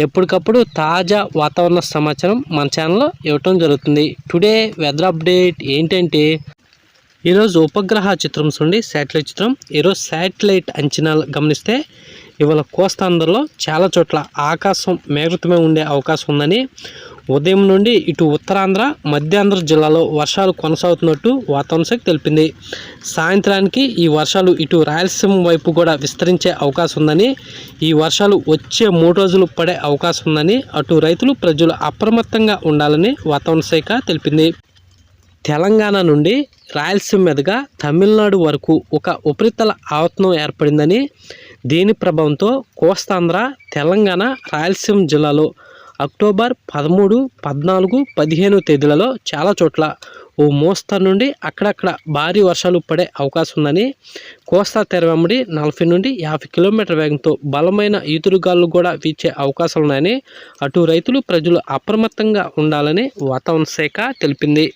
ఎప్పటికప్పుడు తాజా వాతావరణ సమాచారం మన ఛానల్లో ఇవ్వటం జరుగుతుంది. టుడే వెదర్ అప్డేట్ ఏంటంటే ఈరోజు ఉపగ్రహ చిత్రం చూడండి శాటిలైట్ చిత్రం. ఈరోజు శాటిలైట్ అంచనాలు గమనిస్తే ఇవాళ కోస్తాంధ్రలో చాలా చోట్ల ఆకాశం మేఘతమే ఉండే అవకాశం ఉందని ఉదయం నుండి ఇటు ఉత్తరాంధ్ర మధ్యాంధ్ర జిల్లాలో వర్షాలు కొనసాగుతున్నట్టు వాతావరణ శాఖ తెలిపింది. సాయంత్రానికి ఈ వర్షాలు ఇటు రాయలసీమ వైపు కూడా విస్తరించే అవకాశం ఉందని ఈ వర్షాలు వచ్చే మూడు రోజులు పడే అవకాశం ఉందని అటు రైతులు ప్రజలు అప్రమత్తంగా ఉండాలని వాతావరణ శాఖ తెలిపింది. తెలంగాణ నుండి రాయలసీమ మీదుగా తమిళనాడు వరకు ఒక ఉపరితల ఆవత్నం ఏర్పడిందని దీని ప్రభావంతో కోస్తాంధ్ర తెలంగాణ రాయలసీమ జిల్లాలో అక్టోబర్ పదమూడు పద్నాలుగు పదిహేను తేదీలలో చాలా చోట్ల ఓ మోస్తరు నుండి అక్కడక్కడ భారీ వర్షాలు పడే అవకాశం ఉందని కోస్తా తెరవెంబడి నలభై నుండి యాభై కిలోమీటర్ వేగంతో బలమైన ఈదురుగాలు కూడా వీచే అవకాశాలున్నాయని అటు రైతులు ప్రజలు అప్రమత్తంగా ఉండాలని వాతావరణ శాఖ తెలిపింది.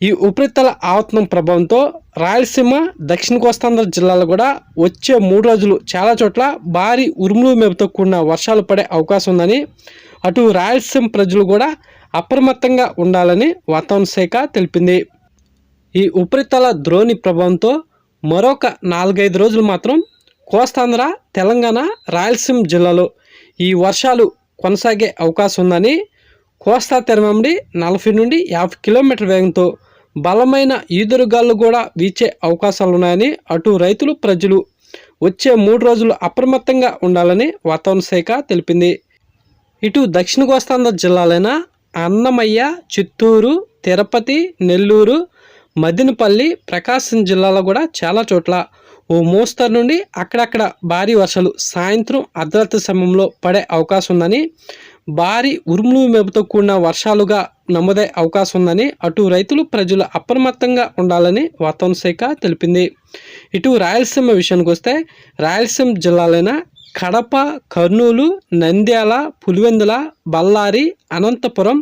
ఈ ఉపరితల ఆవర్తనం ప్రభావంతో రాయలసీమ దక్షిణ కోస్తాంధ్ర జిల్లాలో కూడా వచ్చే మూడు రోజులు చాలా చోట్ల భారీ ఉరుములు మేపుతో కూడిన వర్షాలు పడే అవకాశం ఉందని అటు రాయలసీమ ప్రజలు కూడా అప్రమత్తంగా ఉండాలని వాతావరణ శాఖ తెలిపింది. ఈ ఉపరితల ద్రోణి ప్రభావంతో మరొక నాలుగైదు రోజులు మాత్రం కోస్తాంధ్ర తెలంగాణ రాయలసీమ జిల్లాలో ఈ వర్షాలు కొనసాగే అవకాశం ఉందని కోస్తా తెరమండి నలభై నుండి యాభై కిలోమీటర్ వేగంతో బలమైన ఈదురుగాలు కూడా వీచే అవకాశాలు ఉన్నాయని అటు రైతులు ప్రజలు వచ్చే మూడు రోజులు అప్రమత్తంగా ఉండాలని వాతావరణ శాఖ తెలిపింది. ఇటు దక్షిణ కోస్తాంధ్ర జిల్లాలైన అన్నమయ్య చిత్తూరు తిరుపతి నెల్లూరు మదినపల్లి ప్రకాశం జిల్లాలో కూడా చాలా చోట్ల ఓ మోస్తరు నుండి అక్కడక్కడ భారీ వర్షాలు సాయంత్రం అర్ధరాత్రి సమయంలో పడే అవకాశం ఉందని భారీ ఉరుములు మెరుపుతో కూడిన వర్షాలుగా నమోదే అవకాశం ఉందని అటు రైతులు ప్రజలు అప్రమత్తంగా ఉండాలని వాతావరణ శాఖ తెలిపింది. ఇటు రాయలసీమ విషయానికి వస్తే రాయలసీమ జిల్లాలైన కడప కర్నూలు నంద్యాల పులివెందుల బళ్ళారి అనంతపురం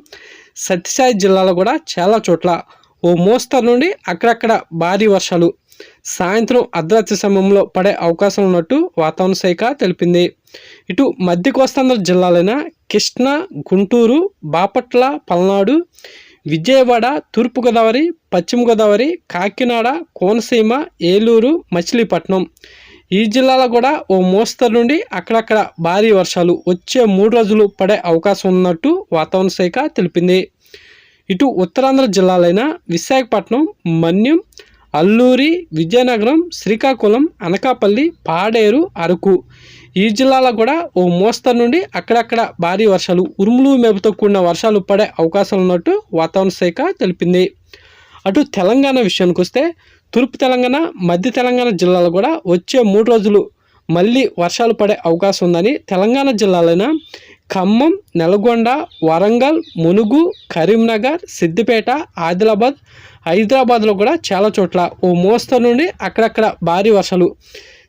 సత్యసాయి జిల్లాలో కూడా చాలా చోట్ల. ఓ మోస్తరు నుండి అక్కడక్కడ భారీ వర్షాలు సాయంత్రం అర్ధరాత్రి సమయంలో పడే అవకాశం ఉన్నట్టు వాతావరణ శాఖ తెలిపింది. ఇటు మధ్య కోస్తాంధ్ర జిల్లాలైన కృష్ణా గుంటూరు బాపట్ల పల్నాడు విజయవాడ తూర్పుగోదావరి పశ్చిమ గోదావరి కాకినాడ కోనసీమ ఏలూరు మచిలీపట్నం. ఈ జిల్లాలో కూడా ఓ మోస్తరు నుండి అక్కడక్కడ భారీ వర్షాలు వచ్చే మూడు రోజులు పడే అవకాశం ఉన్నట్టు వాతావరణ శాఖ తెలిపింది. ఇటు ఉత్తరాంధ్ర జిల్లాలైన విశాఖపట్నం మన్యం అల్లూరి విజయనగరం శ్రీకాకుళం అనకాపల్లి పాడేరు అరకు. ఈ జిల్లాలో కూడా ఓ మోస్తరు నుండి అక్కడక్కడ భారీ వర్షాలు ఉరుములు మెరుపుతో కూడిన వర్షాలు పడే అవకాశాలు ఉన్నట్టు వాతావరణ శాఖ తెలిపింది. అటు తెలంగాణ విషయానికి వస్తే తూర్పు తెలంగాణ మధ్య తెలంగాణ జిల్లాలో కూడా వచ్చే మూడు రోజులు మళ్ళీ వర్షాలు పడే అవకాశం ఉందని తెలంగాణ జిల్లాలైన ఖమ్మం నల్గొండ వరంగల్ మునుగు కరీంనగర్ సిద్దిపేట ఆదిలాబాద్ హైదరాబాద్లో కూడా చాలా చోట్ల ఓ మోస్తరు నుండి అక్కడక్కడ భారీ వర్షాలు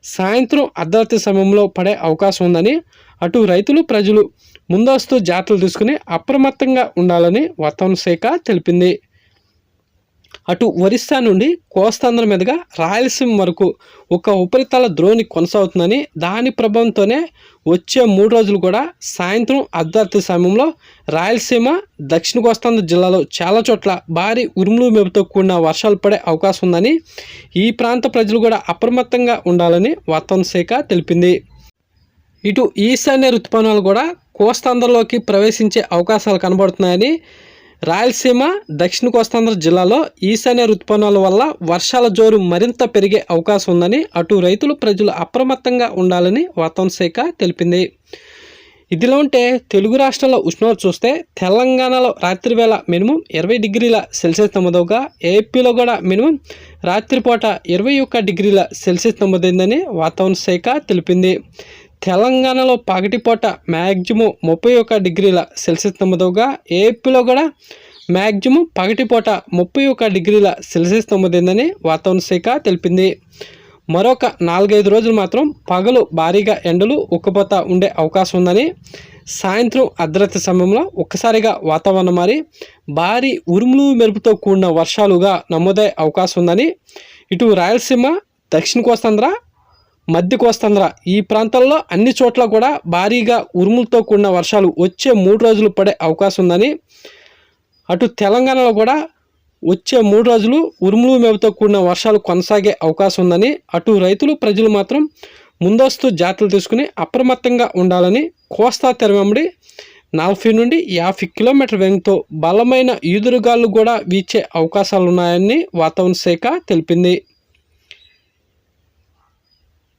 సాయంత్రం అర్ధరాత్రి సమయంలో పడే అవకాశం ఉందని అటు రైతులు ప్రజలు ముందస్తు జాగ్రత్తలు తీసుకుని అప్రమత్తంగా ఉండాలని వాతావరణ శాఖ తెలిపింది. అటు ఒరిస్సా నుండి కోస్తాంధ్ర మీదుగా రాయలసీమ వరకు ఒక ఉపరితల ద్రోణి కొనసాగుతుందని దాని ప్రభావంతోనే వచ్చే మూడు రోజులు కూడా సాయంత్రం అర్ధరాత్రి సమయంలో రాయలసీమ దక్షిణ కోస్తాంధ్ర జిల్లాలో చాలా చోట్ల భారీ ఉరుములు మెరుపుతో కూడిన వర్షాలు పడే అవకాశం ఉందని ఈ ప్రాంత ప్రజలు కూడా అప్రమత్తంగా ఉండాలని వాతావరణ శాఖ తెలిపింది. ఇటు ఈశాన్య ఋతుపవనాలు కూడా కోస్తాంధ్రలోకి ప్రవేశించే అవకాశాలు కనబడుతున్నాయని రాయలసీమ దక్షిణ కోస్తాంధ్ర జిల్లాలో ఈశాన్య ఋతుపవనాల వల్ల వర్షాల జోరు మరింత పెరిగే అవకాశం ఉందని అటు రైతులు ప్రజలు అప్రమత్తంగా ఉండాలని వాతావరణ శాఖ తెలిపింది. ఇదిలో ఉంటే తెలుగు రాష్ట్రాల ఉష్ణోగ్రత చూస్తే తెలంగాణలో రాత్రి వేళ మినిమం ఇరవై డిగ్రీల సెల్సియస్ నమోదవగా ఏపీలో కూడా మినిమం రాత్రిపూట ఇరవై ఒక్క డిగ్రీల సెల్సియస్ నమోదైందని వాతావరణ శాఖ తెలిపింది. తెలంగాణలో పగటిపూట మ్యాక్సిమం ముప్పై ఒక డిగ్రీల సెల్సియస్ నమోదుగా ఏపీలో కూడా మ్యాక్సిమం పగటిపూట ముప్పై ఒక డిగ్రీల సెల్సియస్ నమోదైందని వాతావరణ శాఖ తెలిపింది. మరొక నాలుగైదు రోజులు మాత్రం పగలు భారీగా ఎండలు ఉక్కపోత ఉండే అవకాశం ఉందని సాయంత్రం అర్ధరాత్రి సమయంలో ఒక్కసారిగా వాతావరణం మారి భారీ ఉరుములు మెరుపుతో కూడిన వర్షాలుగా నమోదయ్యే అవకాశం ఉందని ఇటు రాయలసీమ దక్షిణ కోస్తాంధ్ర మధ్య కోస్తాంధ్ర. ఈ ప్రాంతాల్లో అన్ని చోట్ల కూడా భారీగా ఉరుములతో కూడిన వర్షాలు వచ్చే మూడు రోజులు పడే అవకాశం ఉందని అటు తెలంగాణలో కూడా వచ్చే మూడు రోజులు ఉరుములు మేపుతో కూడిన వర్షాలు కొనసాగే అవకాశం ఉందని అటు రైతులు ప్రజలు మాత్రం ముందస్తు జాగ్రత్తలు తీసుకుని అప్రమత్తంగా ఉండాలని కోస్తా తెరవెంబడి నలభై నుండి యాభై కిలోమీటర్ వేగంతో బలమైన ఈదురుగాలు కూడా వీచే అవకాశాలు ఉన్నాయని వాతావరణ శాఖ తెలిపింది.